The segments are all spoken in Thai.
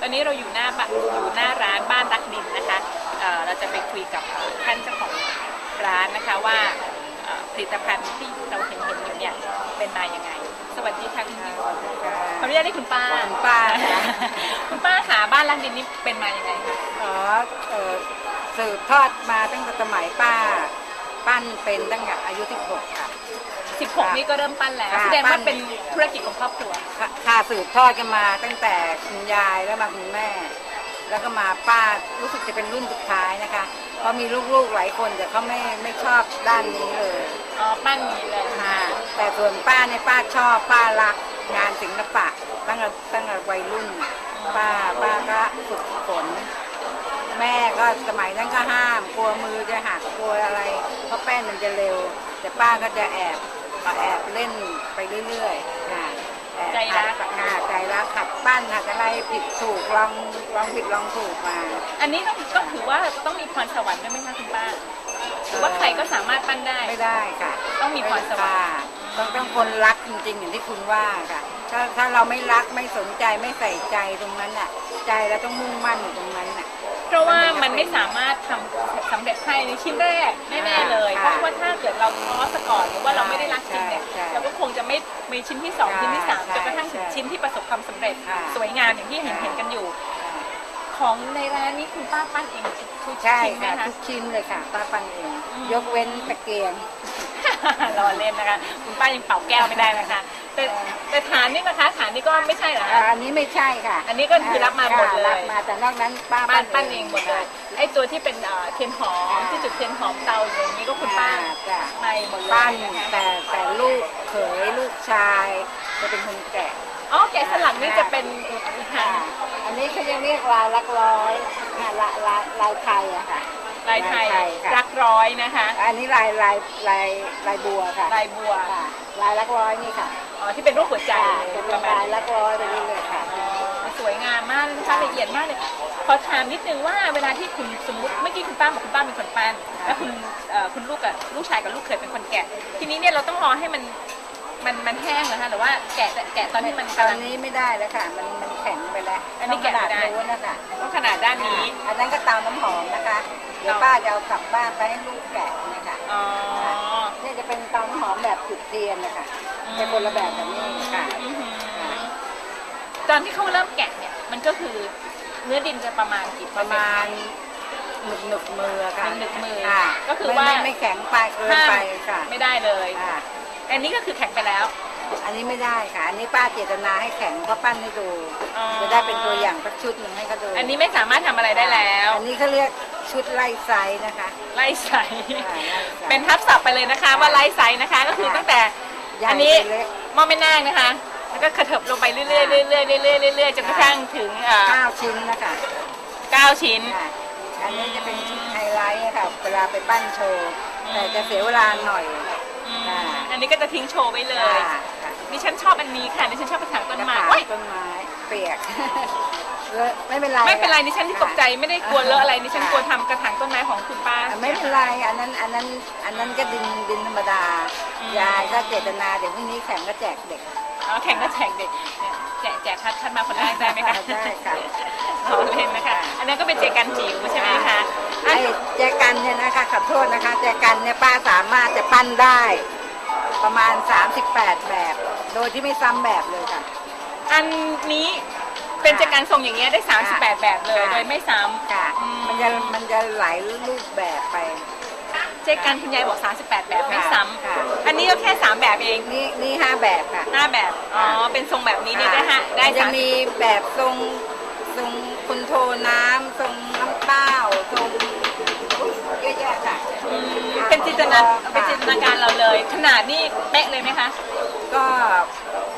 ตอนนี้เราอยู่หน้าบ้านอยู่หน้าร้านบ้านรักดินนะคะเอ่อเราจะไปคุยกับท่านเจ้าของร้านนะคะว่าเอ่อผลิตภัณฑ์ที่เราเห็นเห็นอยู่เนี่ยเป็นมายังไง สวัสดีค่ะคุณพี่ขออนุญาตเรียกคุณป้าคุณป้าค่ะ คุณป้าค่ะบ้านรักดินนี่เป็นมายังไงคะขอเอ่อสืบทอดมาตั้งแต่สมัยป้า ปั้นเป็นตั้งแต่อายุ 16ค่ะ 16 นี่ก็เริ่มปั้นแล้ว ค่ะแสดงว่าปั้นเป็นธุรกิจของครอบครัว ค่ะค่ะสืบทอดกันมาตั้งแต่คุณยายแล้วมาคุณแม่ แล้วก็มาป้ารู้สึกจะเป็นรุ่นสุดท้ายนะคะเพราะมีลูกๆหลายคนแต่เขาไม่ไม่ชอบด้านนี้เลย อ๋อ ปั้นนี้เลยค่ะ แต่ส่วนป้าเนี่ยป้าชอบป้ารักงานศิลปะตั้งแต่ตั้งแต่วัยรุ่น ป้าป้าก็ฝึกฝนแม่ก็สมัยนั้นก็ห้าม กลัวมือจะหักกลัวอะไร เพราะแป้นมันจะเร็ว แต่ป้าก็จะแอบ แอบเล่นไปเรื่อยๆค่ะแอบใจรักหัดค่ะใจรักขัดปั้นหัดอะไรผิดถูกลองลองผิดลองถูกมา อันนี้ต้องต้องถือว่าต้องมีพรสวรรค์ด้วยไหมคะคุณป้าหรือว่าใครก็สามารถปั้นได้ ไม่ได้ค่ะ ต้องมีพรสวรรค์ค่ะต้องต้องคนรักจริง ๆ อย่างที่คุณว่าค่ะ ถ้าถ้าเราไม่รักไม่สนใจไม่ใส่ใจตรงนั้นน่ะ ใจเราต้องมุ่งมั่นอยู่ตรงนั้นน่ะ เพราะว่ามันไม่สามารถทำสำเร็จภายในชิ้นแรกแน่ๆเลยเพค่ะราะว่าถ้าเกิดเราท้อซะก่อนหรือว่าเราไม่ได้รักจริงเนี่ยใช่เราก็คงจะไม่มีชิ้นที่สองใช่ชิ้นที่สามใช่จนกระทั่งถึงใช่ชิ้นที่ประสบความสำเร็จ ค่ะ สวยงามอย่างที่เห็นเห็นกันอยู่ ของในร้านนี้คุณป้าปั้นเองทุกใช่ชิ้นไหมค่ะคะ ทุกชิ้นเลยค่ะป้าปั้นเองอืม ยกเว้นตะเกียงรอเล่นนะคะ คุณป้ายังเป่าแก้วไม่ได้นะคะ แต่แต่ฐานนี่นะคะ ฐานนี่ก็ไม่ใช่เหรออ่าคะอันนี้ไม่ใช่ค่ะอันนี้ก็คือรับมาหมดเลยค่ะรับมาแต่นอกนั้นป้าบ้านปั้นเองหมดเลยไอ้ตัวที่เป็นเอ่อเทียนหอมค่ะที่จุดเทียนหอมเตาอย่างนี้ก็คุณป้าจ้ะไม่หมดเลยปั้นนะคะแต่แต่ลูกเขยลูกชาย จะเป็นคนแกะอ๋อแกะสลักนี่จะเป็นอีกอีกทาค่ะงอันนี้เขาจะเรียกลายลักร้อยค่ะลายลายลายไทยอะค่ะ ลายไทยลายไทยค่ะ รักร้อยนะคะ อันนี้ลายลายลายลายบัวค่ะลายบัว ค่ะลายลักร้อยนี่ค่ะ อ๋อที่เป็นรูปหัวใจค่ะจะปเป็นระมาณลายลักร้อยไปเรื่อยๆค่ะอ๋อสวยงามมากเลยนะคะละเอียดมากเลยขอถามนิดนึงว่าเวลาที่คุณสมมติเมื่อกี้คุณป้าบอกคุณป้าเป็นคนปั้นแล้วคุณเอ่อคุณลูกกับลูกชายกับลูกเขยเป็นคนแกะ ทีนี้เนี่ยเราต้องรอให้มันมันมันแห้งเหรอคะหรือว่าแกะแกะตอนที่มันตกำอลันง นี้ไม่ได้แล้วค่ะ มันมันแข็งไปแล้วอันนี้แกะไม่ได้ ต้องขนานู้นนะคะต้องขนาดด้านนี้ อันนั้นก็เตาน้ำหอมนะคะ เดี๋ยวเตาป้าจะเอากลับบ้านไปให้ลูกแกะนะคะอ๋อนี่จะเป็นเตาน้ำหอมแบบจุดเทียนนะคะ เป็นคนละแบบกับนี่ค่ะอื้อหือตอนที่เขาเริ่มแกะเนี่ยมันก็คือเนื้อดินจะประมาณกี่ประมาณหนึบหนึบมือค่ะหนึบๆมือค่ะก็คือไม่ว่าไม่ไม่แข็งไปเกินไปค่ะ ไม่ได้เลยค่ะ อันนี้ก็คือแข็งไปแล้วอันนี้ไม่ได้ค่ะ อันนี้ป้าเจตนาให้แข็งเพราะปั้นให้ดู อ๋อจะได้เป็นตัวอย่างสักชุดหนึ่งให้เขาดูอันนี้ไม่สามารถทำอะไรได้แล้วอันนี้เขาเรียกชุดไล่ไซส์นะคะ ไล่ไซส์ค่ะไล่ไซส์เป็นทับศัพท์ไปเลยนะคะว่าไล่ไซส์นะคะ ก็คือตั้งแต่ ใหญ่อันนี้ไปเล็ก หม้อแม่นางนะคะ แล้วก็กระเถิบลงไปเรื่อยๆเรื่อยๆเรื่อยๆเรื่อยๆจนกระทั่งถึงเอ่อเก้าชิ้นนะคะเก้าชิ้น ค่ะอันนี้จะเป็นชุดไฮไลท์อะค่ะ เวลาไปปั้นโชว์ แต่จะเสียเวลาหน่อย อืมค่ะ อันนี้ก็จะทิ้งโชว์ไว้เลย ค่ะค่ะดิฉันชอบอันนี้ค่ะ ดิฉันชอบกระถางต้นกระไม้ถางโอ๊ยต้นไม้เปียกเลอะ ไม่เป็นไรไม่เป็นไรค่ะดิฉันที่ตกใจไม่ได้กลัวเลอะอะไรดิฉันค่ะกลัวทำกระถางต้นไม้ของคุณป้าอะไม่เป็นไรอันนั้นอันนั้นอันนั้นก็ดินดินธรรมดาอืมยายก็เจตนาเดี๋ยวพรุ่งนี้แข่งก็แจกเด็ก อ๋อแข่งก็แข่งเด็กเนี่ยแจกแจกทัดทัดมาคนแรกได้ไหมคะได้ค่ะขอเล่นนะคะ อันนั้นก็เป็นเจกันจิ๋วใช่ไหมคะอัไอ้นแจกันเนี่ยนะคะขอโทษนะคะแจกันเนี่ยป้าสามารถจะปั้นได้ ประมาณ 38 แบบ โดยที่ไม่ซ้ำแบบเลยค่ะ อันนี้ เป็นเจกันทรงอย่างเงี้ยได้ 38 แบบเลยค่ะโดยไม่ซ้ค่ะอืมมันจะมันจะไหลายรูปแบบไปำเจกันคุณยายบอก 38 แบบไม่ซ้ค่ะำอันนี้ก็แค่ 3 แบบเองนี่นี่ห้าแบบค่ะห้าแบบ อ๋อ เป็นทรงแบบนี้เนี่ยได้ห้าได้มันจะสามมีแบบทรงทรงคุณโทน้ำทรงน้ำเต้าทรงเยอะแยะค่ะ อืมเป็นจินตนาเป็นจินตนาการเราเลย ขนาดนี่เป๊ะเลยไหมคะ ก็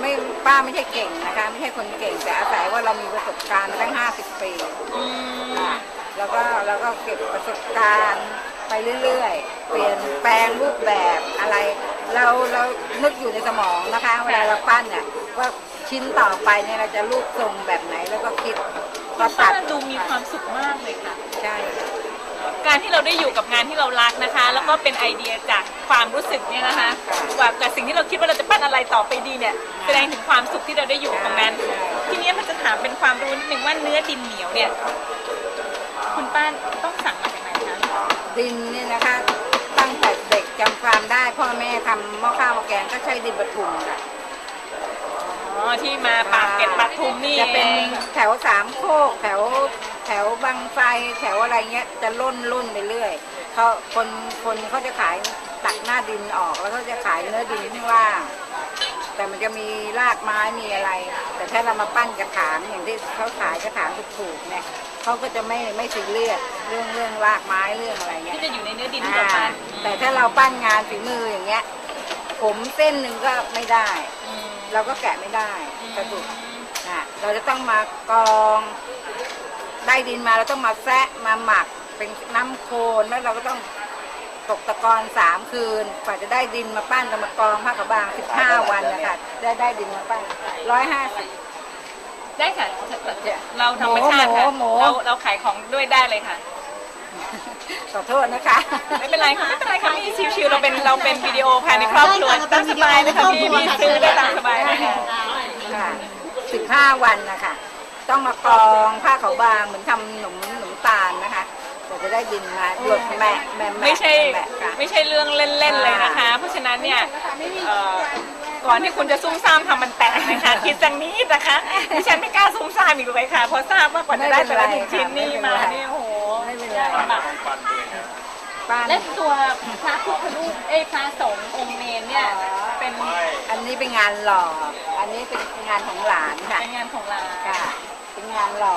ไม่ป้าไม่ใช่เก่งนะคะ ไม่ใช่คนเก่งแต่อาศัยว่าเรามีประสบการณ์มาตั้ง 50 ปีอืมค่ะแล้วก็แล้วก็เก็บประสบการณ์ไปเรื่อยๆ เปลี่ยนแปลงรูปแบบอะไร เราเรานึกอยู่ในสมองนะคะเวลาเราปั้นเนี่ยว่าชิ้นต่อไปเนี่ยเราจะรูปทรงแบบไหนแล้วก็คิดก็ป้าตัดดูมีความสุขมากเลยค่ะ ใช่ การที่เราได้อยู่กับงานที่เรารักนะคะ แล้วก็เป็นไอเดียจากความรู้สึกเนี่ยนะคะกับกับสิ่งที่เราคิดว่าเราจะปั้นอะไรต่อไปดีเนี่ยแสดงถึงความสุขที่เราได้อยู่ตรงนั้น ทีนี้มันจะถามเป็นความรู้นิดนึงว่าเนื้อดินเหนียวเนี่ยคุณป้าต้องสั่งมาจากไหนคะดินเนี่ยนะคะตั้งแต่เด็กจำความได้ พ่อแม่ทำหม้อข้าวหม้อแกงก็ใช้ดินปทุมค่ะอ๋อที่มาปากเกร็ดปากทุมนี่จะเป็นเองแถวสามโคกแถว แถวบางไฟแถวอะไรเงี้ยจะล่นล่นไปเรื่อยเขาคนคนเขาจะขายตักหน้าดินออกแล้วเขาจะขายเนื้อดินข้างล่างแต่มันจะมีรากไม้มีอะไร แต่ถ้าเรามาปั้นกระถางอย่างที่เขาขายกระถางถูกๆเนี่ยเขาก็จะไม่ไม่ซีเรียสเรื่องเรื่องรากไม้เรื่องอะไรเงี้ยที่จะอยู่ในเนื้อดินที่เราปั้นแต่ถ้าเราปั้นงานฝีมืออย่างเงี้ย ผมเส้นหนึ่งก็ไม่ได้อืมเราก็แกะไม่ได้อืมกระดูกอะเราจะต้องมากรอง ได้ดินมาเราต้องมาแซะมาหมักเป็นน้ำโคลนแล้วเราก็ต้องตกตะกอนสามคืนกว่าจะได้ดินมาปั้นเรามากรองผ้าขาวบางสิบห้าวันนะคะได้ได้ดินมาปั้นร้อยห้าสิบได้ค่ะ เราธรรมชาติค่ะหมูหมูเราเราขายของด้วยได้เลยค่ะขอโทษนะคะ ไม่เป็นไรค่ะไม่เป็นไรค่ะพี่ชิวๆเราเป็นเราเป็นวิดีโอภายในครอบครัวตามสบายเลยค่ะพี่พี่ซื้อได้ตามสบายเลยค่ะค่ะสิบห้าวันนะคะ ต้องมากรองผ้าขาวบางเหมือนทำขนมขนมตาลนะคะกว่าจะได้ดินมาหยดแม่แม่แไม่ใช่แม่ค่ะ ไม่ใช่เรื่องเล่นๆเลยนะคะ เพราะฉะนั้นเนี่ยเอ่อก่อนที่คุณจะซุ่มซ่ามทำมันแตกนะคะ คิดสักนิดนะคะดิฉันไม่กล้าซุ่มซ่ามอีกเลยค่ะเพราะทราบว่ากว่าจะได้แต่ละหนึ่งชิ้นนี่มาเนี่ยโอ้โหไม่เป็นไร ยากลำบากป้านและตัวพระพุทธรูปเอ้ยพระสงฆ์องค์เนนเนี่ยเป็นอันนี้เป็นงานหล่อ อันนี้เป็นงานของหลานค่ะ เป็นงานของเราค่ะเป็น งานหล่อ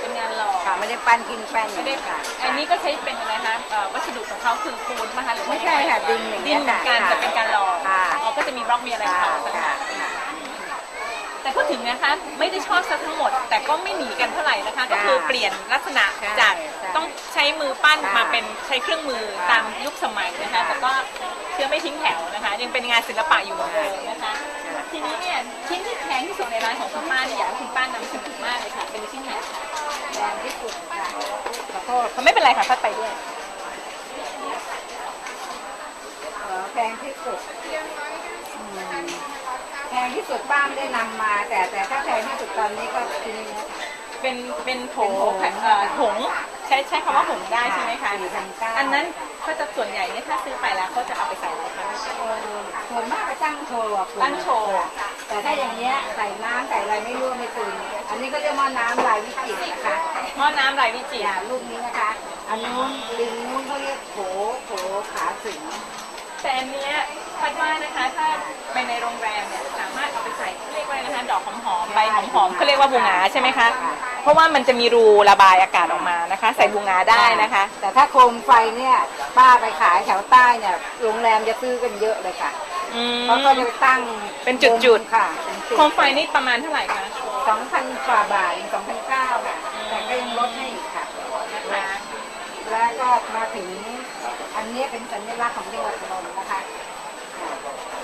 เป็นงานหล่อค่ะไม่ได้ปั้นกินแป้นไม่ได้ค่ะ อันนี้ก็ใช้เป็นอะไรคะเอ่อวัสดุของเขาคือปูนมาคะหรือว่าไม่ใช่ค่ะดินอย่างดิเงี้นยเหมือนกันค่ะจะเป็นการหล่อค่ะอ๋อก็จะมีบล็อกมีอะไรของค่ะเขาต่างค่ะหากแต่พูดถึงนะคะไม่ได้ชอบซะทั้งหมด แต่ก็ไม่หนีกันเท่าไหร่นะคะ ก็คือเปลี่ยนลักษณะใช่จากใช่ต้องใช้มือปั้นค่ะมาเป็นใช้เครื่องมือค่ะตามยุคสมัยนะคะแต่ก็เชื่อ ไม่ทิ้งแถวนะคะ ยังเป็นงานศิลปะอยู่เหมือนเดิมนะคะ ทีนี้เนี่ยชิ้นที่แพงที่สุดในร้านของคุณป้าเนี่ยอยากให้คุณป้านำเสนอมากเลยค่ะ เป็นชิ้นไหนคะแดงที่สุดค่ะขอโทษไม่เป็นไรค่ะพัดไปด้วยเอ่อแพงที่สุดอืมแพงที่สุดป้าไม่ได้นำมา แต่แต่ถ้าแพงที่สุดตอนนี้ก็คือเป็นเป็นโถเป็นโถเอ่อผงใช้ใช้คำว่าผงได้ใช่ไหมคะสี่พันเก้า อันนั้นเขาจะส่วนใหญ่เนี่ยถ้าซื้อไปแล้วเขาจะเอาไปใส่อะไรคะส่วนมากก็ตั้งโชว์อะคุณตั้งโชว์แต่ถ้าอย่างเงี้ยใส่น้ำใส่อะไรไม่รั่วไม่ซึมอันนี้ก็เรียกว่าน้ำลายวิจิตรนะคะหม้อน้ำไรวิจิตรอย่าลูกนี้นะคะ อันนู้นลิงนู้นเขาเรียกโผโผขาสิงแต่อันเนี้ยคาดว่านะคะถ้าไปในโรงแรมเนี่ยสามารถเอาไปใส่เรียกว่าอะไรนะคะดอกหอมๆใบหอมๆเขาเรียกว่าบูงาใช่ไหมคะ เพราะว่ามันจะมีรูระบายอากาศออกมานะคะ ใส่บูงาได้นะคะ แต่ถ้าโคมไฟเนี่ยป้าไปขายแถวใต้เนี่ยโรงแรมจะซื้อกันเยอะเลยค่ะอืมเขาก็จะไปตั้งเป็นจุดๆ ค่ะเป็นจุดโคมไฟนี่ประมาณเท่าไหร่คะ สองพันกว่าบาทสองพันเก้าค่ะแต่ก็ยังลดให้อีกค่ะนะคะ แล้วก็มาถึงอันนี้เป็นสัญลักษณ์ของจังหวัดนนท์นะคะ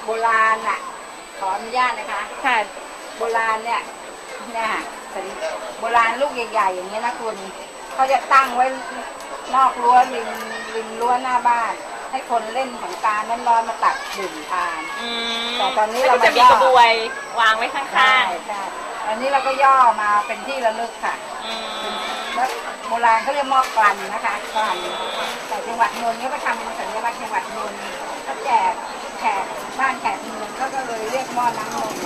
โบราณอะขออนุญาตนะคะ ค่ะ โบราณเนี่ยเนี่ยค่ะสัญ โบราณลูกใหญ่ๆอย่างเงี้ยนะคุณเขาจะตั้งไว้นอกรั้วริมริมรั้วหน้าบ้าน ให้คนเล่นของกรารนั้นร้อนๆมาตักดื่มทานอืมแต่ตอนนี้แล้วเราก็มาจะมีย่อกระบวยวางไว้ข้างใช่ใช่อันนี้เราก็ย่อมาเป็นที่ระลึกค่ะๆอืมแล้วโบราณเขาเรียกหม้อกลั่นนะคะกลั่นแต่จังหวัดนนท์ก็ไปทำเป็นสัญลักษณ์จังหวัดนนท์ก็แจกแขกบ้านแขกเมืองก็ก็เลยเรียกหม้อน้ำนนท์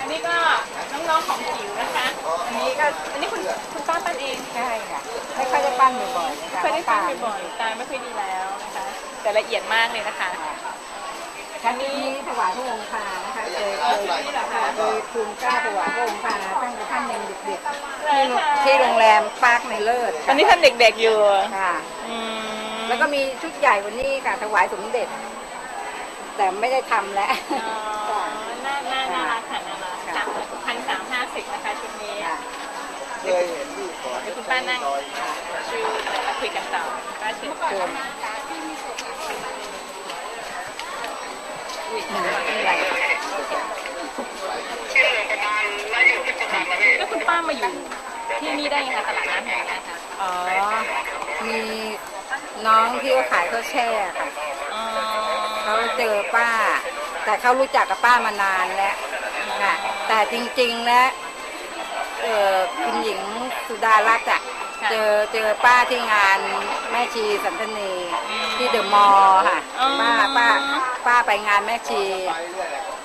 อันนี้ ก็น้องๆของจิ๋วนะคะ อันนี้ก็อันนี้คุณคุณป้าปั้นเองใช่ค่ะไม่ค่อยได้ปั้นบ่อยๆนะคะเคยได้ปั้นบ่อยๆตาไม่ค่อยดีแล้วนะคะ แต่ละเอียดมากเลยนะคะชั้นนี้ถวายพระองค์พานะคะเคยเคยนี่เหรอคะเคยทูลเกล้าถวายพระองค์พาตั้งแต่ท่านยังเด็กๆเลยค่ะที่โรงแรมปาร์คในเลิศตอนนี้ท่านเด็กๆอยู่ค่ะอืมแล้วก็มีชุดใหญ่กวันนี้ค่ะถวายสมเด็จ แต่ไม่ได้ทำแล้ว อ๋อน่าน่าน่ารักค่ะน่ารัก ค่ะ สามพันสามห้าสิบนะคะชุดนี้ ค่ะ เคยเห็นอยู่ก่อน เดี๋ยวคุณป้านั่งชิวแล้วคุยกันต่อป้า เชิญเชิญอุ้ยหนึ่งนี่อะไรแล้วคุณป้ามาอยู่ที่นี่ได้ยังไงตลาดน้ำแห่งนี้ค่ะอ๋อ มีน้องที่เขาขายข้าวแช่ค่ะอ๋อเขาเจอป้า แต่เขารู้จักกับป้ามานานแล้วค่ะ แต่จริงๆแล้วเอ่อคุณหญิงสุดารัตน์อะ ค่ะเจอเจอป้าที่งานแม่ชีสันทนีที่เดอะมอลล์ค่ะอ๋อ ป้าป้าป้าไปงานแม่ชี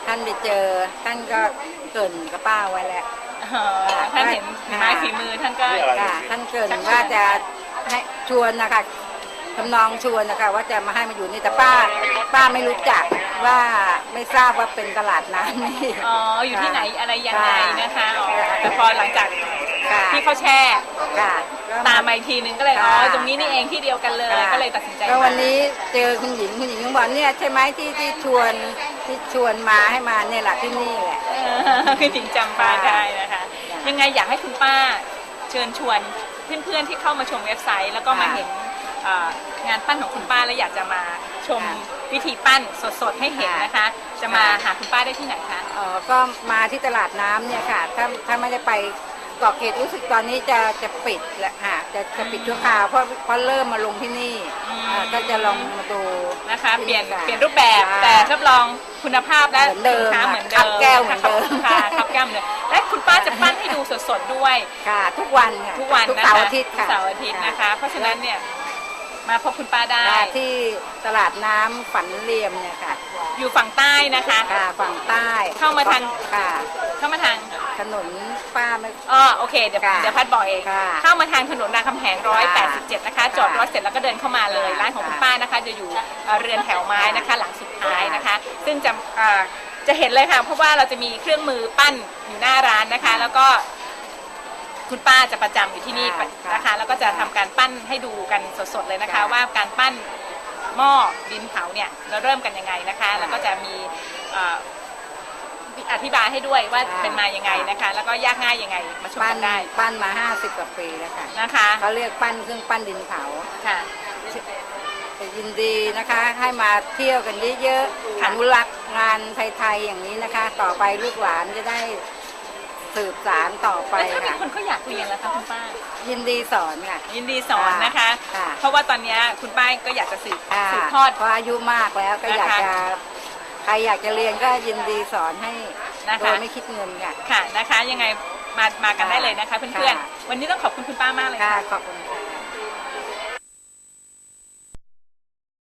ท่านไปเจอ ท่านก็เกรินกับป้าไว้แล้ว อ๋อท่านเห็นฝีไม้ฝีมือท่านก็ ค่ะท่านเกรินว่าจะให้ชวนนะคะทำนองชวนนะคะ ว่าจะมาให้มาอยู่นี่แต่ป้า ป้าไม่รู้จักว่าไม่ทราบว่าเป็นตลาดน้ำนี่ อ๋อ อยู่ที่ไหนอะไรยังไงนะคะอ๋อค่ะแต่พอหลังจากค่ะ ที่เขาแช่ ค่ะ ตามมาอีกทีนึงก็เลยอ๋อค่ะตรงนี้นี่เองที่เดียวกันเลยค่ะ ก็เลยตัดสินใจก็วันมานี้เจอคุณหญิงคุณหญิงก็บอกเนี่ยใช่ไหมที่ที่ชวนที่ชวนมาให้มาเนี่ยแหละที่นี่แหละ เออคือจริงจำป้าได้นะคะค่ะยังไงอยากให้คุณป้าเชิญชวนเพื่อนๆที่เข้ามาชมเว็บไซต์ แล้วก็มาค่ะเห็นเอ่องานปั้นของคุณป้าแล้วอยากจะมาชมค่ะวิธีปั้นสดๆให้เห็นค่ะนะคะ จะมาหาคุณป้าได้ที่ไหนคะ เออก็มาที่ตลาดน้ำเนี่ยค่ะ ถ้าถ้าไม่ได้ไป เกาะเกร็ดรู้สึกตอนนี้จะจะปิดแล้วค่ะจะจะปิดชั่วคราวเพราะเพราะเริ่มมาลงที่นี่อืม อ่าก็จะลองมาดู นะคะที่เปลี่ยนค่ะเปลี่ยนรูปแบบค่ะแต่รับรองคุณภาพและเหมือนเดิสินมค้าค่ะเหมือนเดิมขับแก้วเหมือนเดิม ค่ะขับแก้วเหมือนเดิมและคุณป้าจะปั้นให้ดูสดๆด้วย ค่ะ ทุกวันค่ะทุกวันทุกนะคะเสาร์อาทิตย์ทุค่ะกเสาร์อาทิตย์นะคะ เพราะฉะนั้นเนี่ยมาพบคุณป้าได้ ค่ะที่ตลาดน้ำฝันเรียมเนี่ยค่ะอยู่ฝั่งใต้นะคะ ค่ะฝั่งใต้เข้ามาทาง ค่ะ เข้ามาทาง ถนนป้าไม่อ๋อโอเคเดี๋ยวค่ะเดี๋ยวพัดบอกเองค่ะเข้ามาทางถนนรามคำแหง187 นะคะ จอดรถค่ะเสร็จแล้วก็เดินเข้ามาเลยร้านของคุณค่ะป้านะคะจะอยู่เอ่อเรือนแถวไม้นะคะ หลังสุดท้ายนะคะ ซึ่งจะเอ่อจะเห็นเลยค่ะเพราะว่าเราจะมีเครื่องมือปั้นอยู่หน้าร้านนะคะ แล้วก็ คุณป้าจะประจำอยู่ที่นี่ค่ะนะคะ แล้วก็จะทำการปั้นให้ดูกันสดๆเลยนะคะ ค่ะว่าการปั้นหม้อดินเผาเนี่ยเราเริ่มกันยังไงนะคะ แล้วก็จะมีเอ่อ อธิบายให้ด้วยว่าค่ะเป็นมายังไงนะคะ แล้วก็ยากง่ายยังไงมาชมปั้กันนได้ปั้นมา 50 กว่าปีแล้วค่ะนะคะเขาเรียกปั้นเครื่องปั้นดินเผาค่ะ ยินดีนะคะ ให้มาเที่ยวกันเยอะๆค่ะอนุรักษ์งานไทยๆอย่างนี้นะคะ ต่อไปลูกหลานจะได้สืบสารต่อไปแล้วถ้ามีค่ะคนเขาอยากเรียนแล้วคะคุณป้า ยินดีสอนค่ะ ยินดีสอนนะคะ ค่ะ เพราะว่าตอนเนี้ยคุณป้าก็อยากจะสืบค่ะสืบทอด เพราะอายุมากแล้วก็อยากนะคะ จะใครอยากจะเรียนก็ยินดีสอนให้นะคะ โดยไม่คิดเงินค่ะ ค่ะนะคะ ยังไงมามากันได้เลยนะคะ เพื่อนค่ะๆวันนี้ต้องขอบคุณคุณป้ามากเลยค่ะ ค่ะขอบคุณค่ะ